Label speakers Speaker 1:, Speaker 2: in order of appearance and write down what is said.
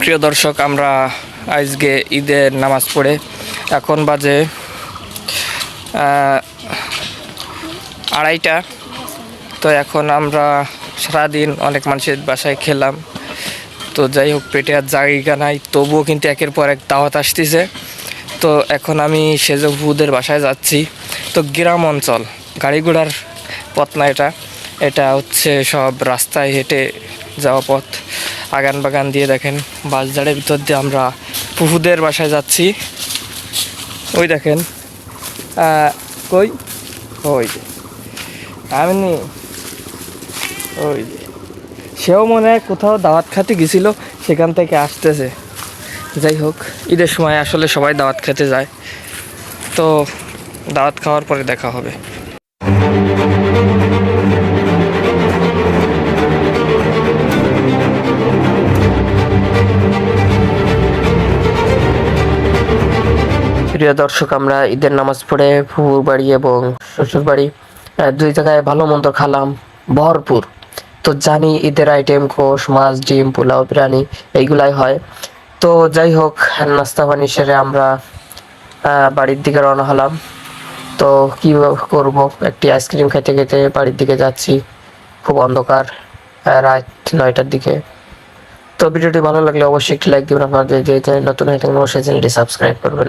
Speaker 1: প্রিয় দর্শক, আমরা আজকে ঈদের নামাজ পড়ে এখন বাজে আড়াইটা। তো এখন আমরা সারাদিন অনেক মানুষের বাসায় খেলাম। তো যাই হোক, পেটে আর জায়গা নাই, তবুও কিন্তু একের পর এক দাওয়াত আসতেছে। তো এখন আমি সেজবুদের বাসায় যাচ্ছি। তো গ্রাম অঞ্চল গাড়ি ঘোড়ার পথ না এটা। এটা হচ্ছে সব রাস্তায় হেঁটে যাওয়া পথ। আগান বাগান দিয়ে দেখেন বাসজারের ভিতর দিয়ে আমরা ফুফুদের বাসায় যাচ্ছি। ওই দেখেন কই? ওই আমি ওই সেও মনে হয় কোথাও দাওয়াত খাতে গেছিল, সেখান থেকে আসতেছে। যাই হোক, ঈদের সময় আসলে সবাই দাওয়াত খেতে যায়। তো দাওয়াত খাওয়ার পরে দেখা হবে। প্রিয় দর্শক, আমরা ঈদের নামাজ পড়ে ফুফুর বাড়ি এবং শ্বশুর বাড়ি দুই জায়গায় ভালো মন্দ খালাম, ভরপুর। তো জানি ঈদের আইটেম কোষ, মাছ, ডিম, পোলাও, বিরিয়ানি, এইগুলাই হয়। তো যাই হোক, নাস্তা পানি সেরে আমরা বাড়ির দিকে রওনা হলাম। তো কি করব? একটি আইসক্রিম খেতে খেতে বাড়ির দিকে যাচ্ছি। খুব অন্ধকার রাত নয়টার দিকে। তো ভিডিওটি ভালো লাগলে অবশ্যই একটি লাইক দেবেন। আপনাদের যে নতুন হয়ে থাকলে অবশ্যই চ্যানেলটি সাবস্ক্রাইব করবেন।